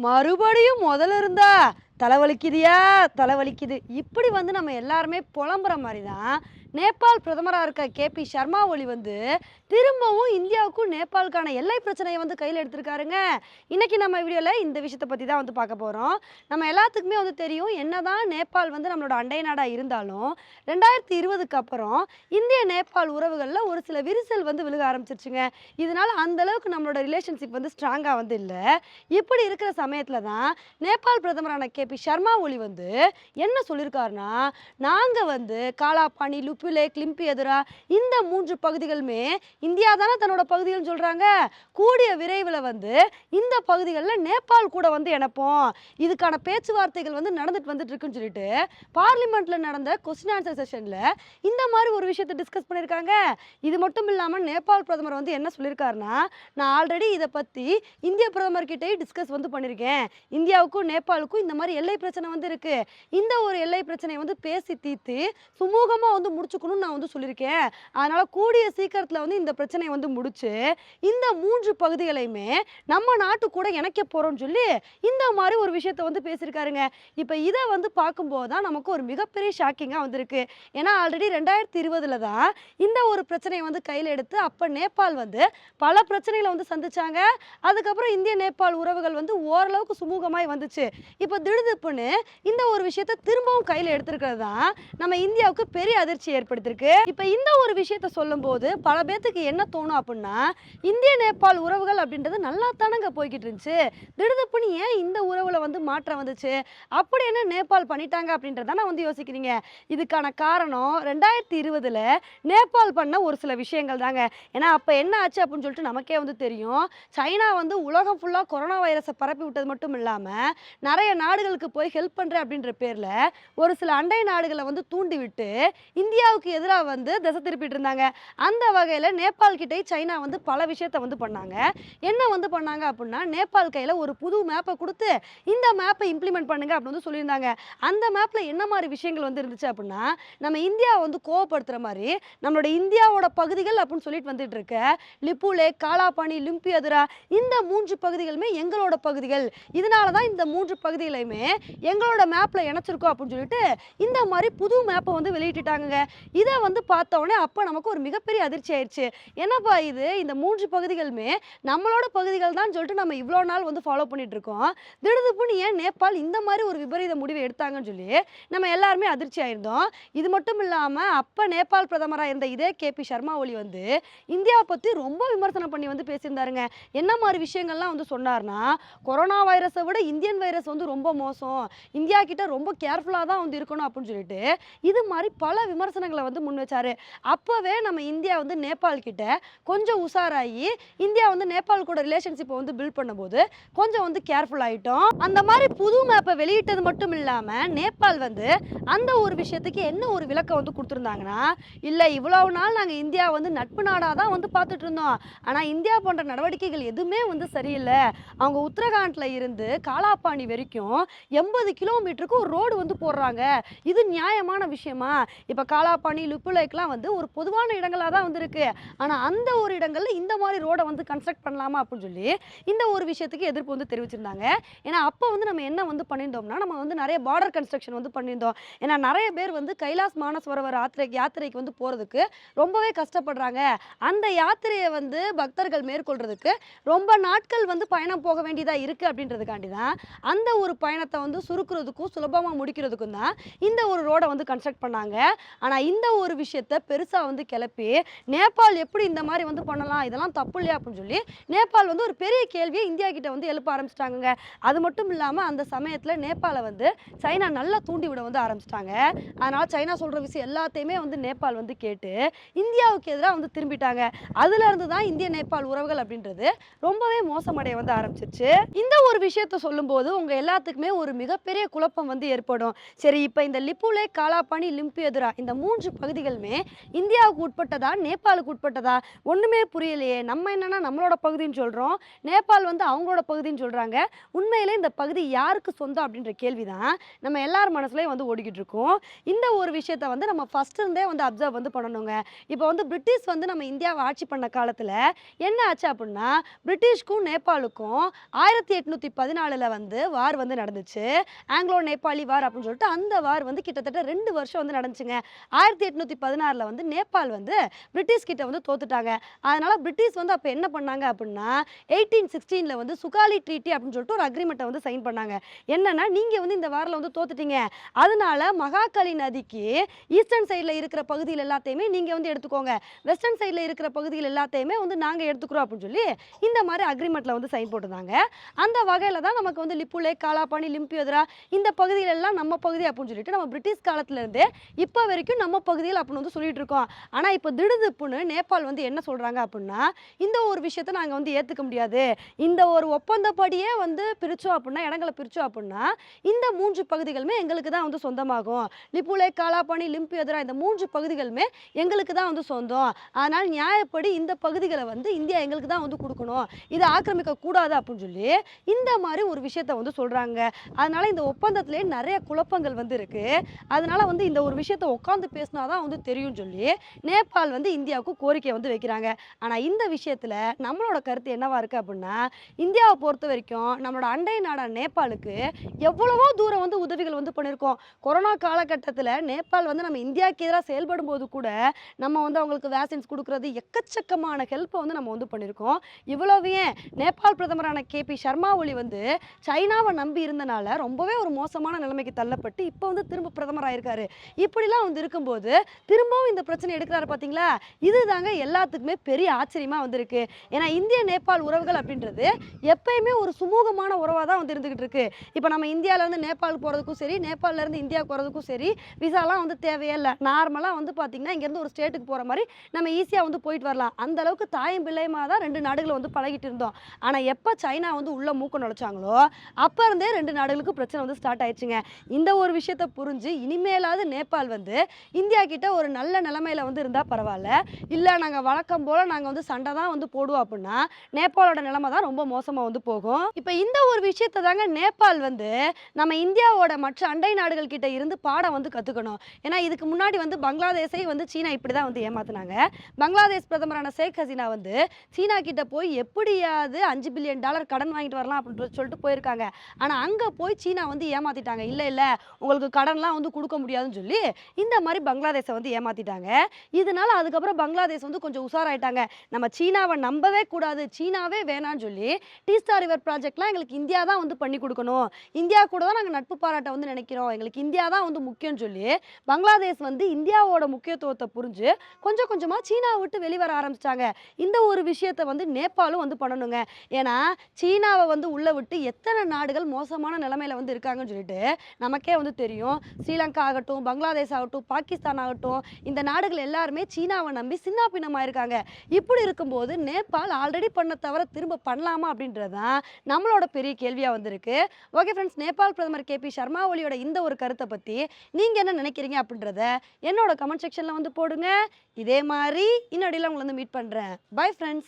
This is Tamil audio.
மறுபடியும் முதல்ல இருந்தா தலைவலிக்குதியா? தலைவலிக்குது. இப்படி வந்து நம்ம எல்லாருமே புலம்புற மாதிரி தான் நேபாள் பிரதமராக இருக்க கேபி சர்மா ஒளி வந்து திரும்பவும் இந்தியாவுக்கும் நேபாளுக்கான எல்லை பிரச்சனையை வந்து கையில் எடுத்திருக்காருங்க. இன்றைக்கி நம்ம வீடியோவில் இந்த விஷயத்தை பற்றி தான் வந்து பார்க்க போகிறோம் நம்ம எல்லாத்துக்குமே வந்து தெரியும் என்னதான் நேபாள் வந்து நம்மளோட அண்டை நாடாக இருந்தாலும் ரெண்டாயிரத்தி இருபதுக்கு அப்புறம் இந்திய நேபாள் உறவுகளில் ஒரு சில விரிசல் வந்து விழுக ஆரம்பிச்சிருச்சுங்க. இதனால் அந்தளவுக்கு நம்மளோட ரிலேஷன்ஷிப் வந்து ஸ்ட்ராங்காக வந்து இல்லை. இப்படி இருக்கிற சமயத்தில் தான் நேபாள் பிரதமரான கேபி சர்மா ஒளி வந்து என்ன சொல்லியிருக்காருன்னா நாங்கள் வந்து காலாபாணி லுப்புலே கிளிம்பி எதிரா இந்த மூன்று பகுதிகளுமே இந்தியா தானே தன்னோட பகுதிகள்னு சொல்கிறாங்க கூடிய விரைவில் வந்து இந்த பகுதிகளில் நேபாள் கூட வந்து இணைப்போம். இதுக்கான பேச்சுவார்த்தைகள் வந்து நடந்துட்டு வந்துட்டு இருக்குன்னு சொல்லிட்டு பார்லிமெண்ட்டில் நடந்த கொஸ்டின் ஆன்சர் செஷனில் இந்த மாதிரி ஒரு விஷயத்தை டிஸ்கஸ் பண்ணியிருக்காங்க. இது மட்டும் இல்லாமல் நேபாள் பிரதமர் வந்து என்ன சொல்லியிருக்காருன்னா நான் ஆல்ரெடி இதை பற்றி இந்திய பிரதமர்கிட்டயே டிஸ்கஸ் வந்து பண்ணியிருக்கேன். இந்தியாவுக்கும் நேபாளுக்கும் இந்த மாதிரி எல்லை பிரச்சனை வந்து இருக்கு. இந்த ஒரு எல்லை பிரச்சனையை வந்து பேசி தீர்த்து சுமூகமாக வந்து முடிச்சுக்கணும்னு நான் வந்து சொல்லியிருக்கேன். அதனால் கூடிய சீக்கிரத்தில் வந்து இந்த பிரச்சனையை வந்து முடிச்சு இந்த மூன்று பகுதிகளையுமே நம்ம நாட்டு கூட இணைக்க போறோம்னு சொல்லி இந்த மாதிரி ஒரு விஷயத்தை வந்து பேசியிருக்காருங்க. இப்போ இதை வந்து பார்க்கும்போது தான் நமக்கு ஒரு மிகப்பெரிய ஷாக்கிங்காக வந்திருக்கு. ஏன்னா ஆல்ரெடி ரெண்டாயிரத்தி இருபதுல தான் இந்த ஒரு பிரச்சனையை வந்து கையில் எடுத்து அப்போ நேபாள் வந்து பல பிரச்சனைகளை வந்து சந்திச்சாங்க. அதுக்கப்புறம் இந்திய நேபாள் உறவுகள் வந்து ஓரளவுக்கு சுமூகமாய் வந்துச்சு. இப்போ திடுதிப்புன்னு இந்த ஒரு விஷயத்தை திரும்பவும் கையில் எடுத்திருக்கிறது தான் நம்ம இந்தியாவுக்கு பெரிய அதிர்ச்சி ஏற்படுத்திருக்கு. இப்போ இந்த ஒரு விஷயத்த சொல்லும்போது பல பேர்த்துக்கு என்ன தோணும் அப்படின்னா இந்திய நேபாள் உறவுகள் அப்படின்றது நல்லா தானங்க போய்கிட்டு இருந்துச்சு. திடுதிப்புன்னு ஏன் இந்த உறவுல வந்து மாற்றம் வந்துச்சு? அப்படி என்ன நேபாள் பண்ணிட்டாங்க அப்படின்றத வந்து யோசிக்கிறீங்க. இதுக்கான காரணம் ரெண்டாயிரத்தி இருபதுல நேபாள் பண்ண ஒரு சில விஷயங்கள் தாங்க. ஏன்னா அப்போ என்ன ஆச்சு அப்படின்னு சொல்லிட்டு நமக்கே வந்து தெரியும். சைனா வந்து உலகம் ஃபுல்லாக கொரோனா வைரஸை பரப்பி விட்டது மட்டும் இல்லாமல் நிறைய நாடுகளுக்கு போய் ஹெல்ப் பண்ணுறேன் அப்படின்ற பேரில் ஒரு சில அண்டை நாடுகளை வந்து தூண்டிவிட்டு இந்தியா இந்தியாவுக்கு எதிராக வந்து திசை திருப்பிட்டு இருந்தாங்க. அந்த வகையில் நேபாள் கிட்டே சைனா வந்து பல விஷயத்த வந்து பண்ணாங்க. என்ன வந்து பண்ணாங்க அப்படின்னா நேபாள் கையில் ஒரு புது மேப்பை கொடுத்து இந்த மேப்பை இம்ப்ளிமெண்ட் பண்ணுங்க அப்படின்னு வந்து சொல்லியிருந்தாங்க. அந்த மேப்பில் என்ன மாதிரி விஷயங்கள் வந்து இருந்துச்சு அப்படின்னா நம்ம இந்தியாவை வந்து கோவப்படுத்துகிற மாதிரி நம்மளோட இந்தியாவோட பகுதிகள் அப்படின்னு சொல்லிட்டு வந்துட்டு இருக்க லிப்புலே காலாபாணி லிம்பியதுரா இந்த மூன்று பகுதிகளுமே எங்களோட பகுதிகள். இதனால தான் இந்த மூன்று பகுதிகளையுமே எங்களோட மேப்பில் இணைச்சிருக்கோம் அப்படின்னு சொல்லிட்டு இந்த மாதிரி புது மேப்பை வந்து வெளியிட்டுட்டாங்க இதை வந்து பார்த்தோடனே அப்போ நமக்கு ஒரு மிகப்பெரிய அதிர்ச்சி ஆயிடுச்சு என்னப்பா இது? இந்த மூன்று பகுதிகளுமே நம்மளோட பகுதிகள் தான் சொல்லிட்டு நம்ம இவ்வளோ நாள் வந்து ஃபாலோ பண்ணிட்டு இருக்கோம் திடுதுப்புன்னு ஏன் நேபாள் இந்த மாதிரி ஒரு விபரீத முடிவை எடுத்தாங்கன்னு சொல்லி நம்ம எல்லாருமே அதிர்ச்சி ஆயிருந்தோம். இது மட்டும் இல்லாமல் அப்போ நேபாள் பிரதமராக இருந்த இதே கேபி சர்மா ஒலி வந்து இந்தியாவை பற்றி ரொம்ப விமர்சனம் பண்ணி வந்து பேசியிருந்தாருங்க. என்ன மாதிரி விஷயங்கள்லாம் வந்து சொன்னார்னா கொரோனா வைரஸை விட இந்தியன் வைரஸ் வந்து ரொம்ப மோசம். இந்தியா கிட்ட ரொம்ப கேர்ஃபுல்லாக தான் வந்து இருக்கணும் அப்படின்னு சொல்லிட்டு இது மாதிரி பல விமர்சனங்கள் வந்து முன் வச்சாரு. அப்போவே நம்ம இந்தியா வந்து நேபாள் கிட்ட கொஞ்சம் உஷாராகி இந்தியா வந்து நேபாள் கூட ரிலேஷன்ஷிப்பை வந்து பில்ட் பண்ணும்போது கொஞ்சம் வந்து கேர்ஃபுல் ஆகிட்டோம் அந்த மாதிரி புது மேப்பை வெளியிட்டது மட்டும் இல்லாமல் நேபாள் வந்து அந்த ஒரு விஷயத்துக்கு என்ன ஒரு விளக்கம் வந்து கொடுத்துருந்தாங்கன்னா இல்லை இவ்வளவு நாள் நாங்கள் இந்தியா வந்து நட்பு நாடாக தான் வந்து பார்த்துட்டு இருந்தோம். ஆனால் இந்தியா போன்ற நடவடிக்கைகள் எதுவுமே வந்து சரியில்லை. அவங்க உத்தரகாண்ட்ல இருந்து காலாப்பாணி வரைக்கும் எண்பது கிலோமீட்டருக்கு ஒரு ரோடு வந்து போடுறாங்க. இது நியாயமான விஷயமா? இப்போ பனி லுப்புலேக்கெலாம் வந்து ஒரு பொதுவான இடங்களாக தான் வந்துருக்கு. ஆனால் அந்த ஒரு இடங்களில் இந்த மாதிரி ரோடை வந்து கன்ஸ்ட்ரக்ட் பண்ணலாமா அப்படின்னு சொல்லி இந்த ஒரு விஷயத்துக்கு எதிர்ப்பு வந்து தெரிவிச்சிருந்தாங்க. ஏன்னா அப்போ வந்து நம்ம என்ன வந்து பண்ணியிருந்தோம்னா நம்ம வந்து நிறைய பார்டர் கன்ஸ்ட்ரக்ஷன் வந்து பண்ணியிருந்தோம். ஏன்னா நிறைய பேர் வந்து கைலாஸ் மானஸ்வரவர் யாத்திரை யாத்திரைக்கு வந்து போகிறதுக்கு ரொம்பவே கஷ்டப்படுறாங்க. அந்த யாத்திரையை வந்து பக்தர்கள் மேற்கொள்றதுக்கு ரொம்ப நாட்கள் வந்து பயணம் போக வேண்டியதாக இருக்குது அப்படின்றதுக்காண்டி தான் அந்த ஒரு பயணத்தை வந்து சுருக்குறதுக்கும் சுலபமாக முடிக்கிறதுக்கும் தான் இந்த ஒரு ரோடை வந்து கன்ஸ்ட்ரக்ட் பண்ணாங்க. ஆனால் இந்த ஒரு விஷயத்த பெருசாக வந்து கிளப்பி நேபாள் எப்படி இந்த மாதிரி வந்து பண்ணலாம் இதெல்லாம் தப்பு இல்லையா அப்படின்னு சொல்லி நேபாள் வந்து ஒரு பெரிய கேள்வியை இந்தியா கிட்ட வந்து எழுப்ப ஆரம்பிச்சிட்டாங்க அது மட்டும் இல்லாமல் அந்த சமயத்தில் நேபாளை வந்து சைனா நல்லா தூண்டி விட வந்து ஆரம்பிச்சிட்டாங்க. அதனால் சைனா சொல்கிற விஷயம் எல்லாத்தையுமே வந்து நேபாள் வந்து கேட்டு இந்தியாவுக்கு எதிராக வந்து திரும்பிட்டாங்க. அதுலேருந்து தான் இந்திய நேபாள் உறவுகள் அப்படின்றது ரொம்பவே மோசமடைய வந்து ஆரம்பிச்சிருச்சு. இந்த ஒரு விஷயத்த சொல்லும்போது உங்கள் எல்லாத்துக்குமே ஒரு மிகப்பெரிய குழப்பம் வந்து ஏற்படும். சரி இப்போ இந்த லிப்புலே காலாப்பாணி எதிரா இந்த மூணு மூன்று பகுதிகளுமே இந்தியாவுக்கு உட்பட்டதா நேபாளுக்கு உட்பட்டதா? ஒன்றுமே புரியலையே. நம்ம என்னென்னா நம்மளோட பகுதின்னு சொல்கிறோம் நேபாள் வந்து அவங்களோட பகுதின்னு சொல்கிறாங்க உண்மையிலே இந்த பகுதி யாருக்கு சொந்தம் அப்படின்ற கேள்வி தான் நம்ம எல்லார் மனசுலையும் வந்து ஓடிக்கிட்டு இருக்கோம். இந்த ஒரு விஷயத்த வந்து நம்ம ஃபர்ஸ்ட் இருந்தே வந்து அப்சர்வ் வந்து பண்ணணுங்க. இப்போ வந்து பிரிட்டிஷ் வந்து நம்ம இந்தியாவை ஆட்சி பண்ண காலத்தில் என்ன ஆச்சு அப்படின்னா பிரிட்டிஷ்க்கும் நேபாளுக்கும் ஆயிரத்தி எட்நூற்றி பதினாலில் வந்து வார் வந்து நடந்துச்சு. ஆங்கிலோ நேபாளி வார் அப்படின்னு சொல்லிட்டு அந்த வார் வந்து கிட்டத்தட்ட ரெண்டு வருஷம் வந்து நடந்துச்சுங்க. ஆயிரத்தி எட்நூற்றி பதினாறில் வந்து நேபாள் வந்து பிரிட்டிஷ் கிட்ட வந்து தோத்துட்டாங்க. அதனால பிரிட்டிஷ் வந்து அப்போ என்ன பண்ணாங்க அப்படின்னா எயிட்டீன் சிக்ஸ்டீனில் வந்து சுகாலி ட்ரீட்டி அப்படின்னு சொல்லிட்டு ஒரு அக்ரிமெண்ட்டை வந்து சைன் பண்ணாங்க. என்னன்னா நீங்கள் வந்து இந்த வாரில் வந்து தோத்துட்டீங்க. அதனால மகாகாளி நதிக்கு ஈஸ்டர்ன் சைடில் இருக்கிற பகுதியில் எல்லாத்தையுமே நீங்கள் வந்து எடுத்துக்கோங்க. வெஸ்டர்ன் சைடில் இருக்கிற பகுதியில் எல்லாத்தையுமே வந்து நாங்கள் எடுத்துக்கிறோம் அப்படின்னு சொல்லி இந்த மாதிரி அக்ரிமெண்ட்டில் வந்து சைன் போட்டிருந்தாங்க. அந்த வகையில் தான் நமக்கு வந்து லிப்புலே காலாபாணி லிம்பியோதரா இந்த பகுதியில எல்லாம் நம்ம பகுதி அப்படின்னு சொல்லிட்டு நம்ம பிரிட்டிஷ் காலத்திலருந்தே இப்போ வரைக்கும் நம்ம நம்ம பகுதியில் அப்படின்னு வந்து சொல்லிட்டு இருக்கோம். ஆனால் இப்போ திடுதிப்புன்னு நேபாள் வந்து என்ன சொல்கிறாங்க அப்படின்னா இந்த ஒரு விஷயத்தை நாங்கள் வந்து ஏற்றுக்க முடியாது. இந்த ஒரு ஒப்பந்தப்படியே வந்து பிரித்தோம் அப்படின்னா இடங்களை பிரித்தோம் அப்படின்னா இந்த மூன்று பகுதிகளுமே எங்களுக்கு தான் வந்து சொந்தமாகும். லிப்புலே காலாபாணி எதிராக இந்த மூன்று பகுதிகளுமே எங்களுக்கு தான் வந்து சொந்தம். அதனால் நியாயப்படி இந்த பகுதிகளை வந்து இந்தியா எங்களுக்கு தான் வந்து கொடுக்கணும். இதை ஆக்கிரமிக்க கூடாது அப்படின்னு சொல்லி இந்த மாதிரி ஒரு விஷயத்த வந்து சொல்கிறாங்க அதனால் இந்த ஒப்பந்தத்திலே நிறைய குழப்பங்கள் வந்து இருக்குது அதனால் வந்து இந்த ஒரு விஷயத்த உட்காந்து பேசினா தான் வந்து தெரியும் சொல்லி நேபாள் வந்து இந்தியாவுக்கு கோரிக்கை வந்து வைக்கிறாங்க. ஆனால் இந்த விஷயத்தில் நம்மளோட கருத்து என்னவாக இருக்குது அப்படின்னா இந்தியாவை பொறுத்த வரைக்கும் நம்மளோட அண்டை நாடான நேபாளுக்கு எவ்வளவோ தூரம் வந்து உதவிகள் வந்து பண்ணியிருக்கோம் கொரோனா காலகட்டத்தில் நேபாள் வந்து நம்ம இந்தியாவுக்கு எதிராக செயல்படும் போது கூட நம்ம வந்து அவங்களுக்கு வேக்சின்ஸ் கொடுக்குறது எக்கச்சக்கமான ஹெல்ப்பை வந்து நம்ம வந்து பண்ணியிருக்கோம் இவ்வளவு ஏன்? நேபாள் பிரதமரான கேபி சர்மா ஒலி வந்து சைனாவை நம்பி இருந்தனால ரொம்பவே ஒரு மோசமான நிலைமைக்கு தள்ளப்பட்டு இப்போ வந்து திரும்ப பிரதமர் ஆயிருக்காரு இப்படிலாம் வந்து இருக்கும்போது திரும்பவும் இந்த பிரச்சனை எடுக்கிறாரு பார்த்தீங்களா இதுதாங்க எல்லாத்துக்குமே பெரிய ஆச்சரியமாக வந்திருக்கு. ஏன்னா இந்திய நேபாள் உறவுகள் அப்படின்றது எப்பயுமே ஒரு சுமூகமான உறவாக தான் வந்து இருந்துகிட்டு இருக்கு. இப்போ நம்ம இந்தியாவிலேருந்து நேபாள் போகிறதுக்கும் சரி நேபாளிலேருந்து இந்தியா போகிறதுக்கும் சரி விசாலாம் வந்து தேவையே இல்லை நார்மலாக வந்து பார்த்தீங்கன்னா இங்கேருந்து ஒரு ஸ்டேட்டுக்கு போகிற மாதிரி நம்ம ஈஸியாக வந்து போயிட்டு வரலாம். அந்த அளவுக்கு தாயும் பிள்ளையுமா தான் ரெண்டு நாடுகளை வந்து பழகிட்டு இருந்தோம். ஆனால் எப்போ சைனா வந்து உள்ள மூக்க நுழைச்சாங்களோ அப்போ இருந்தே ரெண்டு நாடுகளுக்கு பிரச்சனை வந்து ஸ்டார்ட் ஆயிடுச்சுங்க. இந்த ஒரு விஷயத்த புரிஞ்சு இனிமேலாவது நேபாள் வந்து இந்தியா கிட்ட ஒரு நல்ல நிலைமையில வந்து இருந்தால் பரவாயில்ல. இல்லை நாங்கள் வழக்கம் போல் நாங்கள் வந்து சண்டை தான் வந்து போடுவோம் அப்படின்னா நேபாளோட நிலைமை தான் ரொம்ப மோசமாக வந்து போகும். இப்போ இந்த ஒரு விஷயத்தை தாங்க நேபாள் வந்து நம்ம இந்தியாவோட மற்ற அண்டை நாடுகள் கிட்ட இருந்து பாடம் வந்து கற்றுக்கணும் ஏன்னா இதுக்கு முன்னாடி வந்து பங்களாதேஷை வந்து சீனா இப்படி தான் வந்து ஏமாத்தினாங்க. பங்களாதேஷ் பிரதமரான ஷேக் ஹசீனா வந்து சீனா கிட்ட போய் எப்படியாவது அஞ்சு பில்லியன் டாலர் கடன் வாங்கிட்டு வரலாம் அப்படின்னு சொல்லிட்டு போயிருக்காங்க. ஆனால் அங்கே போய் சீனா வந்து ஏமாத்திட்டாங்க. இல்லை இல்லை உங்களுக்கு கடன்லாம் வந்து கொடுக்க முடியாதுன்னு சொல்லி இந்த மாதிரி பங்களாதேஷை வந்து ஏமாத்திட்டாங்க. இதனால அதுக்கப்புறம் பங்களாதேஷ் வந்து கொஞ்சம் உஷாராயிட்டாங்க. நம்ம சீனாவை நம்பவே கூடாது சீனாவே வேணான்னு சொல்லி டீ ஸ்டார் ரிவர் ப்ராஜெக்ட்லாம் எங்களுக்கு இந்தியா தான் வந்து பண்ணி கொடுக்கணும். இந்தியா கூட தான் நாங்கள் நட்பு பாராட்ட வந்து நினைக்கிறோம். எங்களுக்கு இந்தியா தான் வந்து முக்கியம்னு சொல்லி பங்களாதேஷ் வந்து இந்தியாவோட முக்கியத்துவத்தை புரிஞ்சு கொஞ்சம் கொஞ்சமாக சீனாவை விட்டு வெளிவர ஆரம்பிச்சிட்டாங்க. இந்த ஒரு விஷயத்தை வந்து நேபாளும் வந்து பண்ணணுங்க. ஏன்னா சீனாவை வந்து உள்ளே விட்டு எத்தனை நாடுகள் மோசமான நிலைமையில வந்து இருக்காங்கன்னு சொல்லிட்டு நமக்கே வந்து தெரியும். ஸ்ரீலங்கா ஆகட்டும் பங்களாதேஷ் ஆகட்டும் பாகிஸ்தான் பாகிஸ்தான் ஆகட்டும் இந்த நாடுகள் எல்லாருமே சீனாவை நம்பி சின்ன பின்னமாயிருக்காங்க இப்படி இருக்கும்போது நேபாள் ஆல்ரெடி பண்ண தவிர திரும்ப பண்ணலாமா அப்படின்றது தான் நம்மளோட பெரிய கேள்வியாக வந்திருக்கு. ஓகே ஃப்ரெண்ட்ஸ் நேபாள் பிரதமர் கே பி சர்மா ஒலியோட இந்த ஒரு கருத்தை பற்றி நீங்கள் என்ன நினைக்கிறீங்க அப்படின்றத என்னோட கமெண்ட் செக்ஷனில் வந்து போடுங்க. இதே மாதிரி இன்னொடியில் உங்களை வந்து மீட் பண்ணுறேன் பை ஃப்ரெண்ட்ஸ்